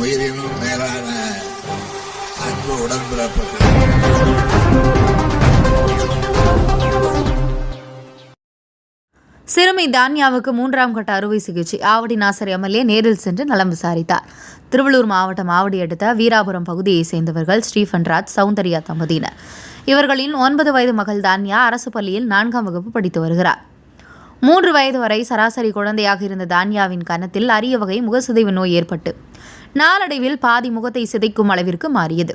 உயிரினும் மேலான அன்பு உடன்பிறப்புகள். சிறுமி தான்யாவுக்கு மூன்றாம் கட்ட அறுவை சிகிச்சை. ஆவடி நாசர் எம்எல்ஏ நேரில் சென்று நலம் விசாரித்தார். திருவள்ளூர் மாவட்டம் ஆவடி அடுத்த வீராபுரம் பகுதியைச் சேர்ந்தவர்கள் ஸ்டீஃபன் ராஜ் சௌந்தர்யா தம்பதியினர். இவர்களின் ஒன்பது வயது மகள் தான்யா அரசு பள்ளியில் நான்காம் வகுப்பு படித்து வருகிறார். மூன்று வயது வரை சராசரி குழந்தையாக இருந்த தான்யாவின் கன்னத்தில் அரிய வகை முகசிதைவு நோய் ஏற்பட்டு நாளடைவில் பாதி முகத்தை சிதைக்கும் அளவிற்கு மாறியது.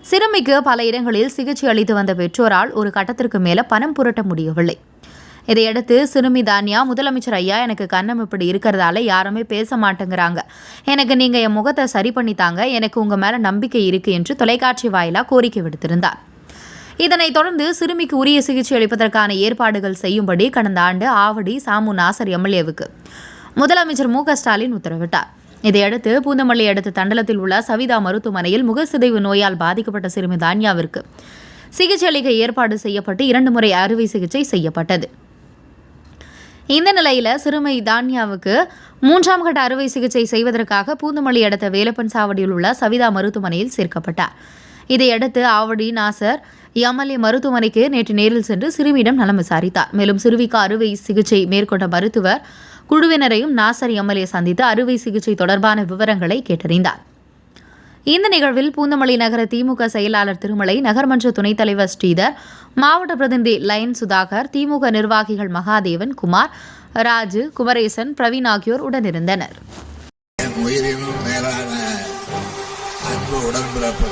சிறுமிக்கு பல இடங்களில் சிகிச்சை அளித்து வந்த பெற்றோரால் ஒரு கட்டத்திற்கு மேல பணம் புரட்ட முடியவில்லை. இதையடுத்து சிறுமி தானியா முதலமைச்சர் ஐயா எனக்கு கண்ணம் இப்படி இருக்கிறதால யாருமே பேச மாட்டேங்கிறாங்க. எனக்கு நீங்க என் முகத்தை சரி பண்ணித்தாங்க எனக்கு உங்க மேல நம்பிக்கை இருக்கு என்று தொலைக்காட்சி வாயிலாக கோரிக்கை விடுத்திருந்தார். இதனைத் தொடர்ந்து சிறுமிக்கு உரிய சிகிச்சை அளிப்பதற்கான ஏற்பாடுகள் செய்யும்படி கடந்த ஆண்டு ஆவடி சாமு நாசர் எம்எல்ஏவுக்கு முதலமைச்சர் மு க ஸ்டாலின் உத்தரவிட்டார். இதையடுத்து பூந்தமல்லி அடுத்த தண்டலத்தில் உள்ள சவிதா மருத்துவமனையில் முகசிதைவு நோயால் பாதிக்கப்பட்ட சிறுமி தான்யாவிற்கு சிகிச்சை அளிக்க ஏற்பாடு செய்யப்பட்டு இரண்டு முறை அறுவை சிகிச்சை செய்யப்பட்டது. இந்த நிலையில் சிறுமி தான்யாவுக்கு மூன்றாம் கட்ட அறுவை சிகிச்சை செய்வதற்காக பூந்தமல்லி அடுத்த வேலப்பன் சாவடியில் உள்ள சவிதா மருத்துவமனையில் சேர்க்கப்பட்டார். இதையடுத்து ஆவடி நாசர் எம்எல்ஏ மருத்துவமனைக்கு நேற்று நேரில் சென்று சிறுமியிடம் நலம் விசாரித்தார். மேலும் சிறுவிக்கு அறுவை சிகிச்சை மேற்கொண்ட மருத்துவர் குழுவினரையும் நாசர் எம்எல்ஏ சந்தித்து அறுவை சிகிச்சை தொடர்பான விவரங்களை கேட்டறிந்தார். இந்த நிகழ்வில் பூந்தமல்லி நகர திமுக செயலாளர் திருமலை நகர்மன்ற துணைத் தலைவர் ஸ்ரீதர் மாவட்ட பிரதிநிதி லயன் சுதாகர் திமுக நிர்வாகிகள் மகாதேவன் குமார் ராஜு குமரேசன் பிரவீன் ஆகியோர் உடனிருந்தனர். உடன்பிறப்பு.